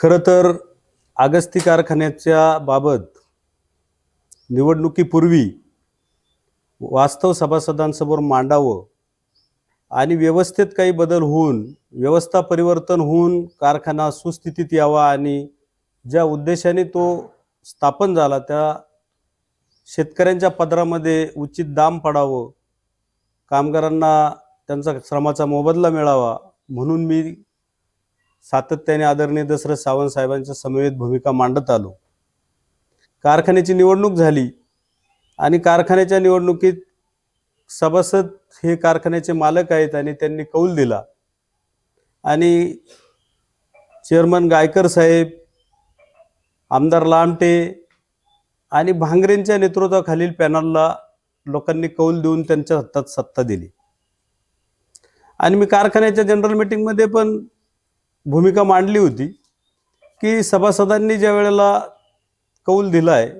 खरं तर आगस्ती कारखान्याच्या बाबत निवडणुकीपूर्वी वास्तव सभासदांसमोर मांडावं आणि व्यवस्थेत काही बदल होऊन व्यवस्था परिवर्तन होऊन कारखाना सुस्थितीत यावा आणि ज्या उद्देशाने तो स्थापन झाला त्या शेतकऱ्यांच्या पदरामध्ये उचित दाम पडावं कामगारांना त्यांचा श्रमाचा मोबदला मिळावा म्हणून मी सातत्याने आदरणीय दशरथ सावंत साहेबांच्या समवेत भूमिका मांडत आलो. कारखान्याची निवडणूक झाली आणि कारखान्याच्या निवडणुकीत सभासद हे कारखान्याचे मालक आहेत आणि त्यांनी कौल दिला. आणि चेअरमन गायकर साहेब आमदार लामटे आणि भांगरेंच्या नेतृत्वाखालील पॅनलला लोकांनी कौल देऊन त्यांच्या हातात सत्ता दिली. आणि मी कारखान्याच्या जनरल मीटिंगमध्ये पण भूमिका मांडली होती की सभासदांनी ज्या वेळेला कौल दिला आहे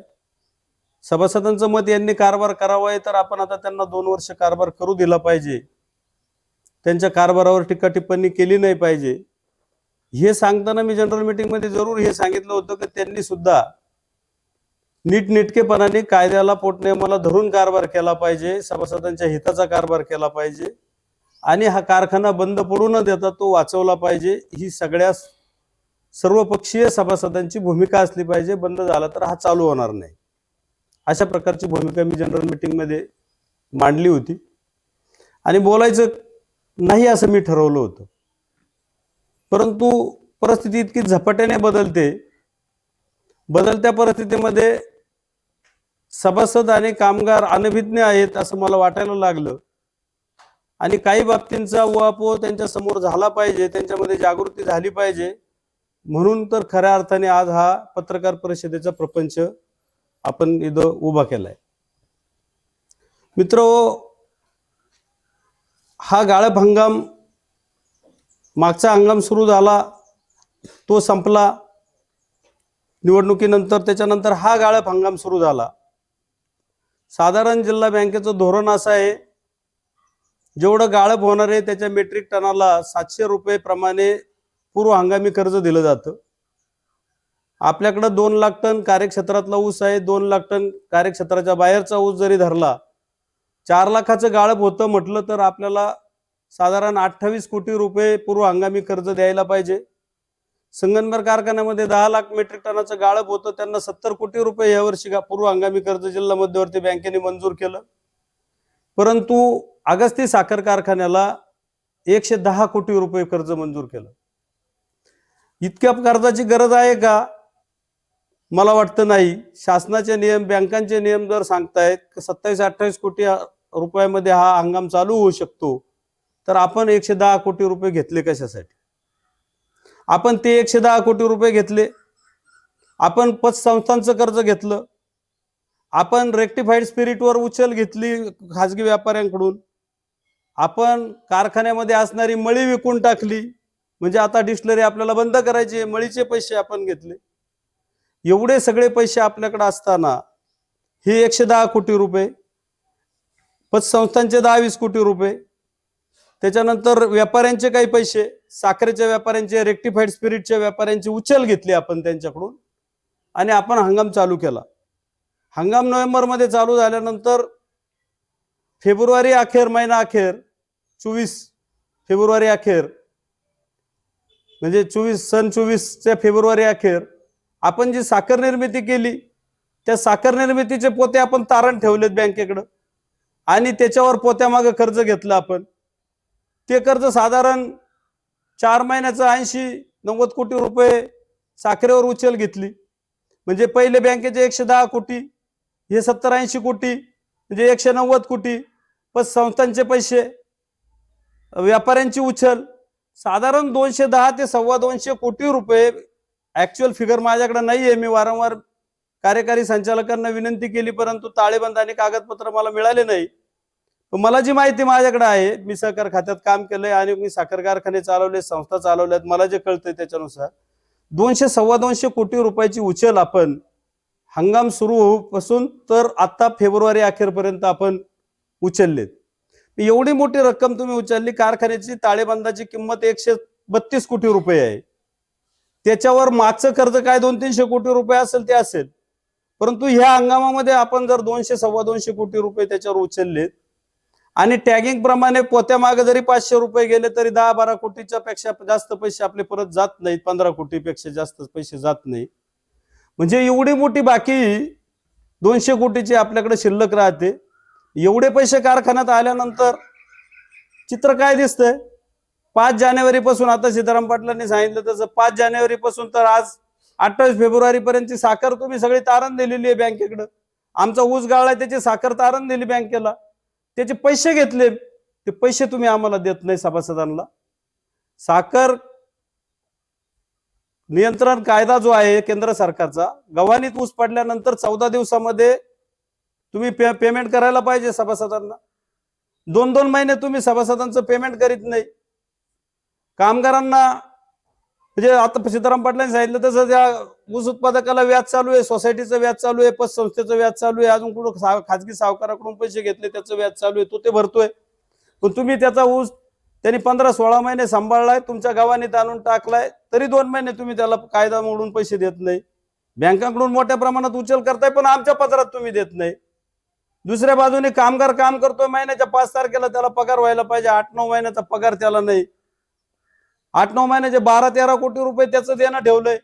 सभासदांचं मत यांनी कारभार करावा आहे तर आपण आता त्यांना दोन वर्ष कारभार करू दिला पाहिजे. त्यांच्या कारभारावर टीका टिप्पणी केली नाही पाहिजे. हे सांगताना मी जनरल मीटिंगमध्ये जरूर हे सांगितलं होतं की त्यांनी सुद्धा नीटनेटकेपणाने कायद्याला पोटनियमाला धरून कारभार केला पाहिजे सभासदांच्या हिताचा कारभार केला पाहिजे. आणि हा कारखाना बंद पडू न देता तो वाचवला पाहिजे. ही सगळ्या सर्वपक्षीय सभासदांची भूमिका असली पाहिजे. बंद झाला तर हा चालू होणार नाही. अशा प्रकारची भूमिका मी जनरल मीटिंगमध्ये मांडली होती. आणि बोलायचं नाही असं मी ठरवलं होतं. परंतु परिस्थिती इतकी झपाट्याने बदलते. बदलत्या परिस्थितीमध्ये सभासद आणि कामगार अनभिज्ञ आहेत असं मला वाटायला लागलं. आणि काही बाबतींचा उहापोह त्यांच्यासमोर झाला पाहिजे त्यांच्यामध्ये जागृती झाली पाहिजे. म्हणून तर खऱ्या अर्थाने आज हा पत्रकार परिषदेचा प्रपंच आपण इथं उभा केलाय. मित्र हा गाळप हंगाम मागचा हंगाम सुरू झाला तो संपला. निवडणुकीनंतर त्याच्यानंतर हा गाळप हंगाम सुरू झाला. साधारण जिल्हा बँकेचं धोरण असं आहे जेवढं गाळप होणार आहे त्याच्या मेट्रिक टनाला सातशे रुपये प्रमाणे पूर्व हंगामी कर्ज दिलं जातं. आपल्याकडं दोन लाख टन कार्यक्षेत्रातला ऊस आहे दोन लाख टन कार्यक्षेत्राच्या बाहेरचा ऊस जरी धरला चार लाखाचं गाळप होतं म्हटलं तर आपल्याला साधारण अठ्ठावीस कोटी रुपये पूर्व हंगामी कर्ज द्यायला पाहिजे. संगनमर कारखान्यामध्ये दहा लाख मेट्रिक टनाचं गाळप होतं त्यांना सत्तर कोटी रुपये यावर्षी पूर्व हंगामी कर्ज जिल्हा मध्यवर्ती बँकेने मंजूर केलं. परंतु अगस्ती साखर कारखान्याला एकशे दहा कोटी रुपये कर्ज मंजूर केलं. इतक्या कर्जाची गरज आहे का? मला वाटतं नाही. शासनाचे नियम बँकांचे नियम जर सांगतायत सत्तावीस अठ्ठावीस कोटी रुपयामध्ये हा हंगाम चालू होऊ शकतो. तर आपण एकशे दहा कोटी रुपये घेतले कशासाठी? आपण ते एकशे दहा कोटी रुपये घेतले. आपण पतसंस्थांचं कर्ज घेतलं. आपण रेक्टिफाईड स्पिरिटवर उचल घेतली खाजगी व्यापाऱ्यांकडून. आपण कारखान्यामध्ये असणारी मळी विकून टाकली म्हणजे आता डिस्टलरी आपल्याला बंद करायची मळीचे पैसे आपण घेतले. एवढे सगळे पैसे आपल्याकडे असताना हे एकशे दहा कोटी रुपये पतसंस्थांचे दहा वीस कोटी रुपये त्याच्यानंतर व्यापाऱ्यांचे काही पैसे साखरेच्या व्यापाऱ्यांचे रेक्टिफाईड स्पिरिटच्या व्यापाऱ्यांची उचल घेतली आपण त्यांच्याकडून आणि आपण हंगाम चालू केला. हंगाम नोव्हेंबरमध्ये चालू झाल्यानंतर फेब्रुवारी अखेर महिना अखेर चोवीस फेब्रुवारी अखेर. म्हणजे चोवीस सन चोवीसच्या फेब्रुवारी अखेर. आपण जी साखर निर्मिती केली त्या साखर निर्मितीचे पोते आपण तारण ठेवलेत बँकेकडं. आणि त्याच्यावर पोत्यामागं कर्ज घेतलं आपण. ते कर्ज साधारण चार महिन्याचं ऐंशी नव्वद कोटी रुपये साखरेवर उचल घेतली. म्हणजे पहिले बँकेचे एकशे दहा कोटी हे सत्तर ऐंशी कोटी म्हणजे एकशे नव्वद कोटी पण संस्थांचे पैसे व्यापाऱ्यांची उचल साधारण दोनशे दहा ते सव्वा दोनशे कोटी रुपये ऍक्च्युअल फिगर माझ्याकडे नाही आहे मी वारंवार कार्यकारी संचालकांना विनंती केली परंतु ताळेबंद आणि कागदपत्र मला मिळाले नाही. मला जी माहिती माझ्याकडे आहे मी सहकार खात्यात काम केलंय आणि मी साखर कारखाने चालवले संस्था चालवल्यात मला जे कळतंय त्याच्यानुसार दोनशे सव्वा दोनशे कोटी रुपयाची उचल आपण हंगाम सुरू होऊपासून तर आता फेब्रुवारी अखेरपर्यंत आपण उचललेत. एवढी मोठी रक्कम तुम्ही उचलली कारखान्याची ताळेबंदाची किंमत एकशे बत्तीस कोटी रुपये आहे. त्याच्यावर मागचं कर्ज काय दोन तीनशे कोटी रुपये असेल ते असेल. परंतु ह्या हंगामामध्ये आपण जर दोनशे सव्वा दोनशे कोटी रुपये त्याच्यावर उचललेत आणि टॅगिंग प्रमाणे पोत्यामागे जरी पाचशे रुपये गेले तरी दहा बारा कोटीच्या पेक्षा जास्त पैसे आपले परत जात नाहीत पंधरा कोटीपेक्षा जास्त पैसे जात नाही म्हणजे एवढी मोठी बाकी दोनशे कोटीची आपल्याकडे शिल्लक राहते. एवढे पैसे कारखान्यात आल्यानंतर चित्र काय दिसतंय? पाच जानेवारी पासून आता सीताराम पाटलांनी सांगितलं तसं पाच जानेवारी पासून तर आज अठ्ठावीस फेब्रुवारीपर्यंतची साखर तुम्ही सगळी तारण दिलेली आहे बँकेकडं. आमचा ऊस गाळला त्याची साखर तारण दिली बँकेला. त्याचे पैसे घेतले. ते पैसे तुम्ही आम्हाला देत नाही सभासदांना. साखर नियंत्रण कायदा जो आहे केंद्र सरकारचा गव्हाणीत ऊस पडल्यानंतर चौदा दिवसामध्ये तुम्ही पे पेमेंट करायला पाहिजे सभासदांना. दोन दोन महिने तुम्ही सभासदांचं पेमेंट करीत नाही. कामगारांना म्हणजे आता सीताराम पाटलांनी सांगितलं तसं त्या ऊस उत्पादकाला व्याज चालू आहे सोसायटीचं व्याज चालू आहे पतसंस्थेचं व्याज चालू आहे अजून कुठं सा- खाजगी सावकाराकडून पैसे घेतले त्याचं व्याज चालू आहे तो ते भरतोय. पण तुम्ही त्याचा ऊस त्यांनी पंधरा सोळा महिने सांभाळलाय तुमच्या गावाने आणून टाकलाय तरी दोन महिने तुम्ही त्याला कायदा मोडून पैसे देत नाही. बँकांकडून मोठ्या प्रमाणात उचल करताय पण आमच्या पत्रात तुम्ही देत नाही. दुसऱ्या बाजूने कामगार काम करतोय महिन्याच्या पाच तारखेला त्याला पगार व्हायला पाहिजे आठ नऊ महिन्याचा पगार त्याला नाही. आठ नऊ महिन्याचे बारा तेरा कोटी रुपये त्याचं देणं ठेवलंय.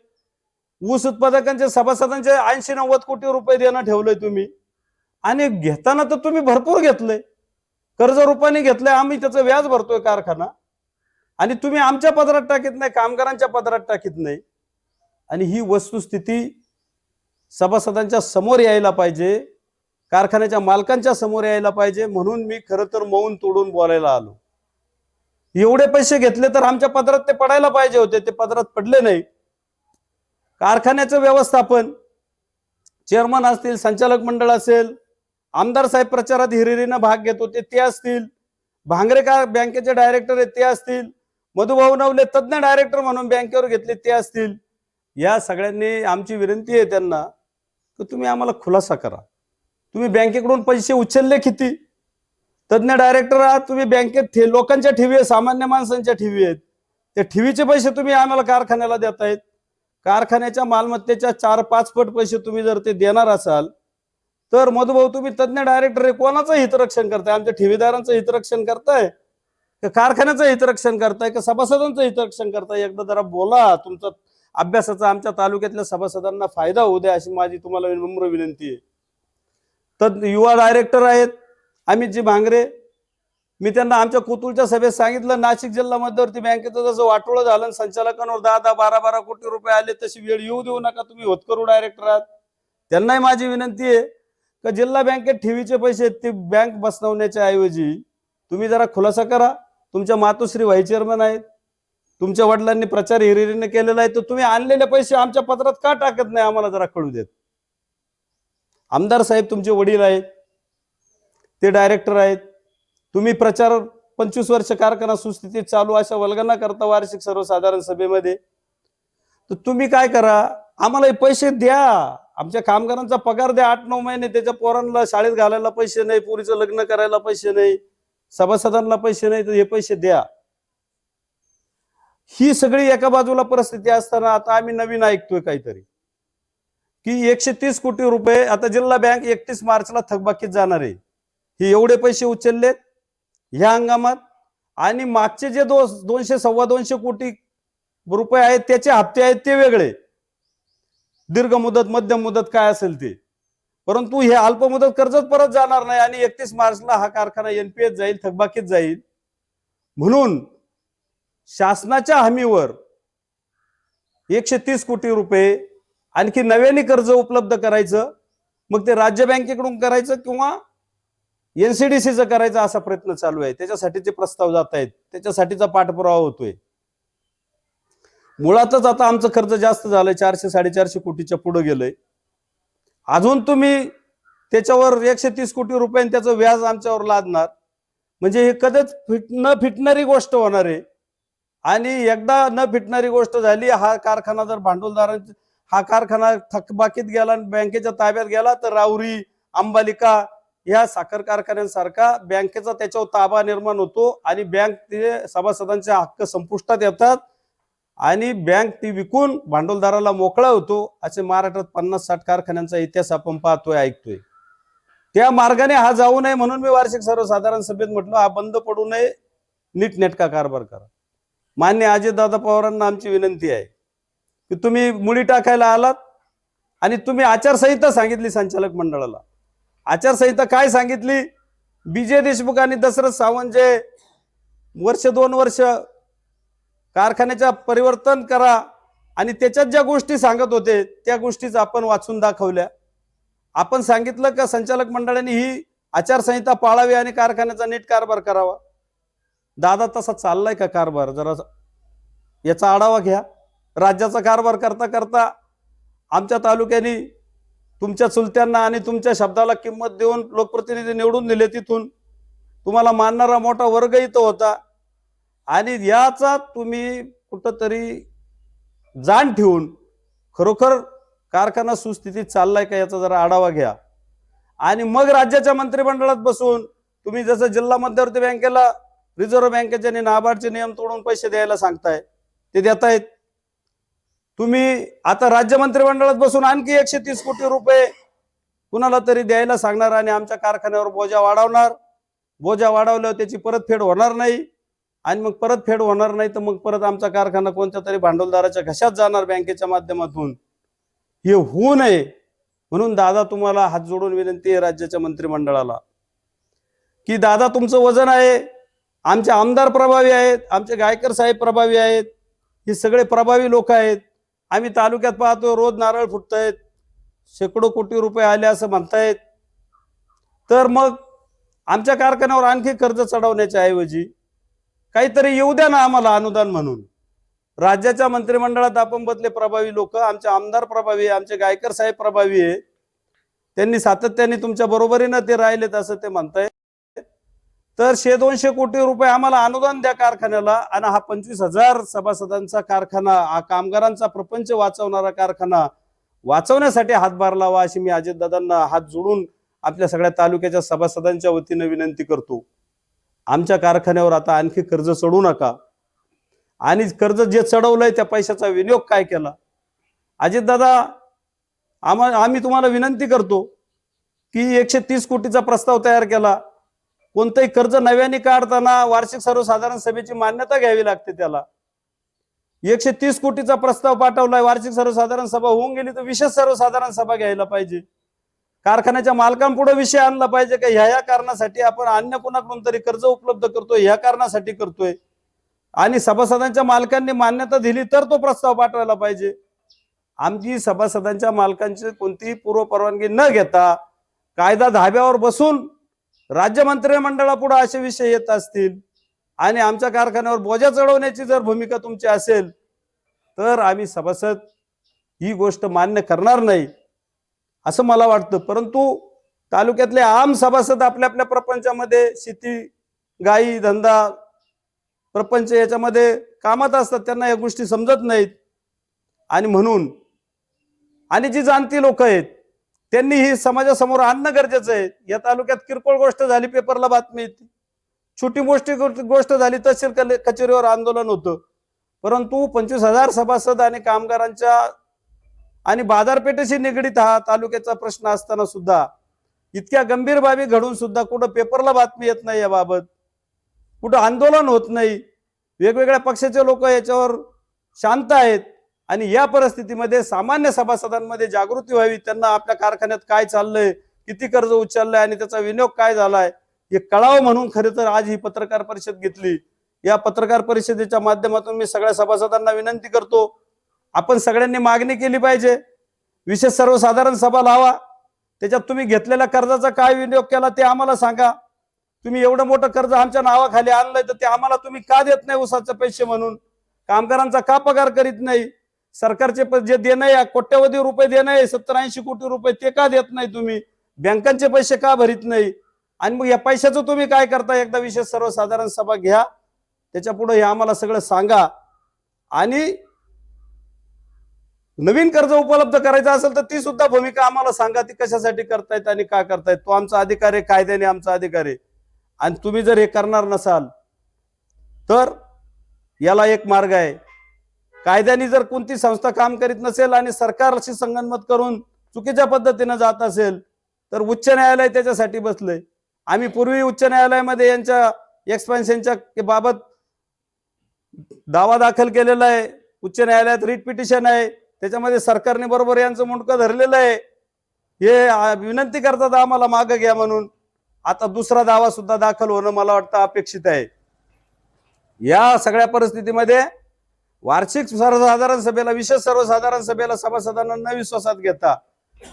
ऊस उत्पादकांचे सभासदांचे ऐंशी नव्वद कोटी रुपये देणं ठेवलंय तुम्ही. आणि घेताना तर तुम्ही भरपूर घेतलंय. कर्ज रुपयाने घेतलंय आम्ही त्याचं व्याज भरतोय कारखाना. आणि तुम्ही आमच्या पदरात टाकीत नाही कामगारांच्या पदरात टाकीत नाही. आणि ही वस्तुस्थिती सभासदांच्या समोर यायला पाहिजे. कारखान्याच्या मालकांच्या समोर यायला पाहिजे. म्हणून मी खरं तर मौन तोडून बोलायला आलो. एवढे पैसे घेतले तर आमच्या पदरात ते पडायला पाहिजे होते. ते पदरात पडले नाही. कारखान्याचं व्यवस्थापन चेअरमन असतील संचालक मंडळ असेल आमदार साहेब प्रचारात हिरिरीनं भाग घेत होते ते असतील. भांगरे का बँकेचे डायरेक्टर आहेत ते असतील. मधुभाऊ नवले तज्ज्ञ डायरेक्टर म्हणून बँकेवर घेतले ते असतील. या सगळ्यांनी आमची विनंती आहे त्यांना की तुम्ही आम्हाला खुलासा करा. तुम्ही बँकेकडून पैसे उचलले किती? तज्ज्ञ डायरेक्टर आहात तुम्ही बँकेत ठे लोकांच्या ठेवी आहे सामान्य माणसांच्या ठेवी आहेत. त्या ठेवीचे पैसे तुम्ही आम्हाला कारखान्याला देतायत कारखान्याच्या मालमत्तेच्या चार पाच पट पैसे तुम्ही जर ते देणार असाल तर मधुभाऊ तुम्ही तज्ज्ञ डायरेक्टर आहे कोणाचं हितरक्षण करताय? आमच्या ठेवीदारांचं हितरक्षण करताय? का कारखान्याचं हितरक्षण करताय? का सभासदांचं हितरक्षण करताय? एकदा जरा बोला. तुमचा अभ्यासाचा आमच्या तालुक्यातल्या सभासदांना फायदा होऊ द्या अशी माझी तुम्हाला नम्र विनंती आहे. तर युवा डायरेक्टर आहेत अमितजी भांगरे. मी त्यांना आमच्या कुतूलच्या सभेत सांगितलं नाशिक जिल्हा मध्यवर्ती बँकेचं जसं वाटोळं झालं संचालकांवर दहा दहा बारा बारा कोटी रुपये आले तशी वेळ येऊ देऊ नका तुम्ही होतकरू डायरेक्टर आहात. त्यांनाही माझी विनंती आहे का जिल्हा बँकेत ठेवीचे पैसे आहेत ते बँक बसवण्याच्या ऐवजी तुम्ही जरा खुलासा करा. तुमच्या मातोश्री व्हाईस चेअरमन आहेत. तुमच्या वडिलांनी प्रचार हिरिरीने केलेला आहे. तर तुम्ही आणलेले पैसे आमच्या पत्रात का टाकत नाही? आम्हाला जरा कळू देत. आमदार साहेब तुमचे वडील आहेत. ते डायरेक्टर आहेत. तुम्ही प्रचार पंचवीस वर्ष कारखाना सुस्थितीत चालू अशा वल्गना करता वार्षिक सर्वसाधारण सभेमध्ये. तर तुम्ही काय करा? आम्हाला हे पैसे द्या. आमच्या कामगारांचा पगार द्या आठ नऊ महिने. त्याच्या पोरांना शाळेत घालायला पैसे नाही. पोरीचं लग्न करायला पैसे नाही. सभासदांना पैसे नाही. तर हे पैसे द्या. ही सगळी एका बाजूला परिस्थिती असताना आता आम्ही नवीन ऐकतोय काहीतरी. की एकशे तीस कोटी रुपये आता जिल्हा बँक एकतीस मार्चला थकबाकीत जाणार आहे. हे एवढे पैसे उचललेत ह्या हंगामात. आणि मागचे जे दो दोनशे सव्वा दोनशे कोटी रुपये आहेत त्याचे हप्ते आहेत ते वेगळे. दीर्घ मुदत मध्यम मुदत काय असेल ते. परंतु हे अल्प मुदत कर्जच परत जाणार नाही आणि एकतीस मार्चला हा कारखाना एनपीएस जाईल थकबाकीत जाईल. म्हणून शासनाच्या हमीवर एकशे तीस कोटी रुपये आणखी नव्याने कर्ज उपलब्ध करायचं मग ते राज्य बँकेकडून करायचं किंवा एनसीडीसीचं करायचा असा प्रयत्न चालू आहे. त्याच्यासाठीचे प्रस्ताव जात आहेत त्याच्यासाठीचा पाठपुरावा होतोय. मुळातच आता आमचं कर्ज जास्त झालंय चारशे साडेचारशे कोटीच्या पुढे गेलंय. अजून तुम्ही त्याच्यावर एकशे तीस कोटी रुपये त्याचं व्याज आमच्यावर लादणार. म्हणजे हे कधीच फिट न फिटणारी गोष्ट होणार आहे. आणि एकदा न फिटणारी गोष्ट झाली हा कारखाना जर भांडवलदारांची हा कारखाना थकबाकीत गेला आणि बँकेच्या ताब्यात गेला तर राऊरी अंबालिका या साखर कारखान्यांसारखा बँकेचा त्याच्यावर ताबा निर्माण होतो आणि बँक ते सभासदांचे हक्क संपुष्टात येतात आणि बँक ती विकून भांडवलदाराला मोकळा होतो असे महाराष्ट्रात पन्नास साठ कारखान्यांचा इतिहास आपण पाहतोय ऐकतोय. त्या मार्गाने हा जाऊ नये म्हणून मी वार्षिक सर्वसाधारण सभेत म्हटलं हा बंद पडू नये नीटनेटका कारभार करा. मान्य अजितदादा पवारांना आमची विनंती आहे. की तुम्ही मुळी टाकायला आलात आणि तुम्ही आचारसंहिता सांगितली संचालक मंडळाला. आचारसंहिता काय सांगितली? विजय देशमुख आणि दशरथ सावंत जे वर्ष दोन वर्ष कारखान्याच्या परिवर्तन करा आणि त्याच्यात ज्या गोष्टी सांगत होते त्या गोष्टीच आपण वाचून दाखवल्या. आपण सांगितलं का संचालक मंडळाने ही आचारसंहिता पाळावी आणि कारखान्याचा नीट कारभार करावा? दादा तसा चाललाय का कारभार? जरा याचा आढावा घ्या. राज्याचा कारभार करता करता आमच्या तालुक्याने तुमच्या चुलत्यांना आणि तुमच्या शब्दाला किंमत देऊन लोकप्रतिनिधी निवडून दिले तिथून. तुम्हाला मानणारा मोठा वर्ग इथं होता. आणि याचा तुम्ही कुठंतरी जाण ठेवून खरोखर कारखाना सुस्थितीत चाललाय का याचा जरा आढावा घ्या. आणि मग राज्याच्या मंत्रिमंडळात बसून तुम्ही जसं जिल्हा मध्यवर्ती बँकेला रिझर्व्ह बँकेचे आणि नाबार्डचे नियम तोडून पैसे द्यायला सांगताय ते देतायत. तुम्ही आता राज्य मंत्रिमंडळात बसून आणखी एकशे तीस कोटी रुपये कुणाला तरी द्यायला सांगणार आणि आमच्या कारखान्यावर बोजा वाढवणार. बोजा वाढवल्यावर त्याची परतफेड होणार नाही. आणि मग परतफेड होणार नाही तर मग परत आमचा कारखाना कोणत्या तरी भांडवलदाराच्या घशात जाणार बँकेच्या माध्यमातून. हे होऊ नये. म्हणून दादा तुम्हाला हात जोडून विनंती आहे राज्याच्या मंत्रिमंडळाला. की दादा तुमचं वजन आहे. आमचे आमदार प्रभावी आहेत. आमचे गायकर साहेब प्रभावी आहेत. हे सगळे प्रभावी लोक आहेत. आम्ही तालुक्यात पाहतो रोज नारळ फुटतायत शेकडो कोटी रुपये आले असं म्हणतायत. तर मग आमच्या कारखान्यावर आणखी कर्ज चढवण्याच्या ऐवजी काहीतरी येऊ द्या ना आम्हाला अनुदान म्हणून. राज्याच्या मंत्रिमंडळात आपण बदले प्रभावी लोक आमचे आमदार प्रभावी आहे आमचे गायकर साहेब प्रभावी आहे. त्यांनी सातत्याने तुमच्या बरोबरीनं ते राहिलेत असं ते म्हणताय तर शे दोनशे कोटी रुपये आम्हाला अनुदान द्या कारखान्याला आणि हा पंचवीस हजार सभासदांचा कारखाना हा कामगारांचा प्रपंच वाचवणारा कारखाना वाचवण्यासाठी हातभार लावा अशी मी अजितदादांना हात जोडून आपल्या सगळ्या तालुक्याच्या सभासदांच्या वतीनं विनंती करतो. आमच्या कारखान्यावर आता आणखी कर्ज चढू नका. आणि कर्ज जे चढवलंय त्या पैशाचा विनियोग काय केला? अजितदादा आम्हा आम्ही तुम्हाला विनंती करतो की एकशे तीस कोटीचा प्रस्ताव तयार केला. कोणतंही कर्ज नव्याने काढताना वार्षिक सर्वसाधारण सभेची मान्यता घ्यावी लागते त्याला. एकशे तीस कोटीचा प्रस्ताव पाठवलाय वार्षिक सर्वसाधारण सभा होऊन गेली तर विशेष सर्वसाधारण सभा घ्यायला पाहिजे. कारखान्याच्या मालकांपुढे विषय आणला पाहिजे का ह्या या कारणासाठी आपण अन्य कोणाकडून तरी कर्ज उपलब्ध करतोय ह्या कारणासाठी करतोय. आणि सभासदांच्या मालकांनी मान्यता दिली तर तो प्रस्ताव पाठवायला पाहिजे. आमची सभासदांच्या मालकांची कोणतीही पूर्व परवानगी न घेता कायदा धाब्यावर बसून राज्य मंत्रिमंडळापुढे असे विषय येत असतील आणि आमच्या कारखान्यावर बोजा चढवण्याची जर भूमिका तुमची असेल तर आम्ही सभासद ही गोष्ट मान्य करणार नाही असं मला वाटतं. परंतु तालुक्यातले आम सभासद आपल्या आपल्या प्रपंचामध्ये शेती गाई धंदा प्रपंच याच्यामध्ये कामात असतात त्यांना या गोष्टी समजत नाहीत. आणि म्हणून आणि जी जाणती लोक आहेत त्यांनी ही समाजासमोर आणणं गरजेचं आहे. या तालुक्यात किरकोळ गोष्ट झाली पेपरला बातमी येते. छोटी मोठी गोष्ट झाली तहसील कले- कचेरीवर आंदोलन होतं. परंतु पंचवीस हजार सभासद आणि कामगारांच्या आणि बाजारपेठेशी निगडीत हा तालुक्याचा प्रश्न असताना सुद्धा इतक्या गंभीर बाबी घडून सुद्धा कुठं पेपरला बातमी येत नाही याबाबत. कुठं आंदोलन होत नाही. वेगवेगळ्या पक्षाचे लोक याच्यावर शांत आहेत. आणि या परिस्थितीमध्ये सामान्य सभासदांमध्ये जागृती व्हावी त्यांना आपल्या कारखान्यात काय चाललंय किती कर्ज उचललंय आणि त्याचा विनियोग काय झालाय हे कळावं म्हणून खरे तर आज ही पत्रकार परिषद घेतली. या पत्रकार परिषदेच्या माध्यमातून मी सगळ्या सभासदांना विनंती करतो आपण सगळ्यांनी मागणी केली पाहिजे. विशेष सर्वसाधारण सभा लावा. त्याच्यात तुम्ही घेतलेल्या कर्जाचा काय विनियोग केला ते आम्हाला सांगा. तुम्ही एवढं मोठं कर्ज आमच्या नावाखाली आणलंय तर ते आम्हाला तुम्ही का देत नाही उसाचे पैसे म्हणून? कामगारांचा का पगार करीत नाही? सरकारचे जे देणं आहे कोट्यवधी रुपये देणं आहे सत्तर ऐंशी कोटी रुपये ते का देत नाही तुम्ही? बँकांचे पैसे का भरीत नाही? आणि मग या पैशाचं तुम्ही काय करता? एकदा विशेष सर्वसाधारण सभा घ्या. त्याच्या पुढे हे आम्हाला सगळं सांगा. आणि नवीन कर्ज उपलब्ध करायचं असेल तर ती सुद्धा भूमिका आम्हाला सांगा. ती कशासाठी करतायत आणि का करतायत? तो आमचा अधिकार आहे कायद्याने आमचा अधिकार आहे. आणि तुम्ही जर हे करणार नसाल तर याला एक मार्ग आहे. कायद्याने जर कोणती संस्था काम करीत नसेल आणि सरकारशी संगनमत करून चुकीच्या पद्धतीनं जात असेल तर उच्च न्यायालय त्याच्यासाठी बसलंय. आम्ही पूर्वी उच्च न्यायालयामध्ये यांच्या एक्सपेन्शनच्या बाबत दावा दाखल केलेला आहे. उच्च न्यायालयात रिट पिटिशन आहे. त्याच्यामध्ये सरकारने बरोबर यांचं मुंडकं धरलेलं आहे. हे विनंती करतात आम्हाला मागं घ्या म्हणून. आता दुसरा दावा सुद्धा दाखल होणं मला वाटतं अपेक्षित आहे. या सगळ्या परिस्थितीमध्ये वार्षिक सर्वसाधारण सभेला विशेष सर्वसाधारण सभेला सभासदांना न विश्वासात घेता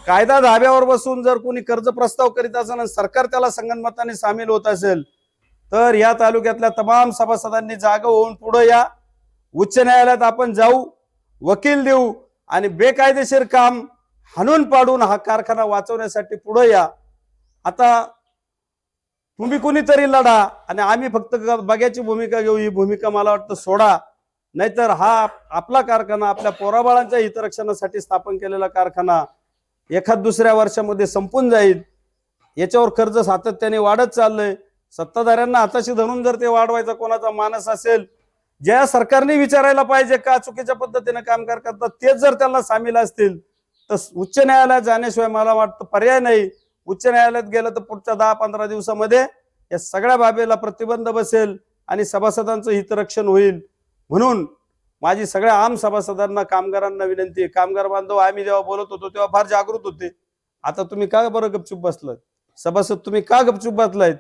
कायदा धाब्यावर बसून जर कोणी कर्ज प्रस्ताव करीत असेल आणि सरकार त्याला संगणमताने सामील होत असेल तर या तालुक्यातल्या तमाम सभासदांनी जागा होऊन पुढे या. उच्च न्यायालयात आपण जाऊ वकील देऊ आणि बेकायदेशीर काम हाणून पाडून हा कारखाना वाचवण्यासाठी पुढे या. आता तुम्ही कुणीतरी लढा आणि आम्ही फक्त बघ्याची भूमिका घेऊ ही भूमिका मला वाटतं सोडा. नाहीतर हा आपला कारखाना आपल्या पोराबाळांच्या हितरक्षणासाठी स्थापन केलेला कारखाना एखाद दुसऱ्या वर्षामध्ये संपून जाईल. याच्यावर कर्ज सातत्याने वाढत चाललंय. सत्ताधाऱ्यांना हाताशी धरून जर ते वाढवायचा कोणाचा मानस असेल ज्या सरकारने विचारायला पाहिजे का चुकीच्या पद्धतीने कामगार करतात तेच जर त्यांना सामील असतील तर उच्च न्यायालयात जाण्याशिवाय मला वाटतं पर्याय नाही. उच्च न्यायालयात गेलं तर पुढच्या दहा पंधरा दिवसामध्ये या सगळ्या बाबीला प्रतिबंध बसेल आणि सभासदांचं हितरक्षण होईल. म्हणून माझी सगळ्या आम सभासदांना कामगारांना विनंती आहे. कामगार बांधव आम्ही जेव्हा बोलत होतो तेव्हा फार जागृत होते. आता तुम्ही का बरं गपचूप बसलात? सभासद तुम्ही का गपचूप बसलायत?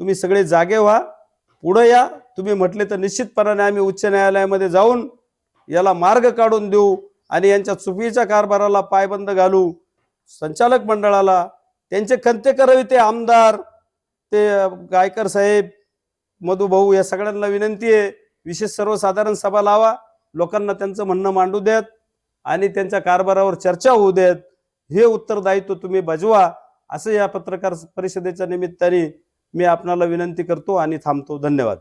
तुम्ही सगळे जागे व्हा पुढे या. तुम्ही म्हटले तर निश्चितपणाने आम्ही उच्च न्यायालयामध्ये जाऊन याला मार्ग काढून देऊ आणि यांच्या चुकीच्या कारभाराला पायबंद घालू. संचालक मंडळाला त्यांचे कंते करावे ते आमदार ते गायकर साहेब मधुभाऊ या सगळ्यांना विनंती आहे. विशेष सर्वसाधारण सभा लावा. लोकांना त्यांचं म्हणणं मांडू द्यात आणि त्यांच्या कारभारावर चर्चा होऊ द्यात हे उत्तरदायित्व तुम्ही बजवा. असं या पत्रकार परिषदेच्या निमित्ताने मी आपणाला विनंती करतो आणि थांबतो. धन्यवाद.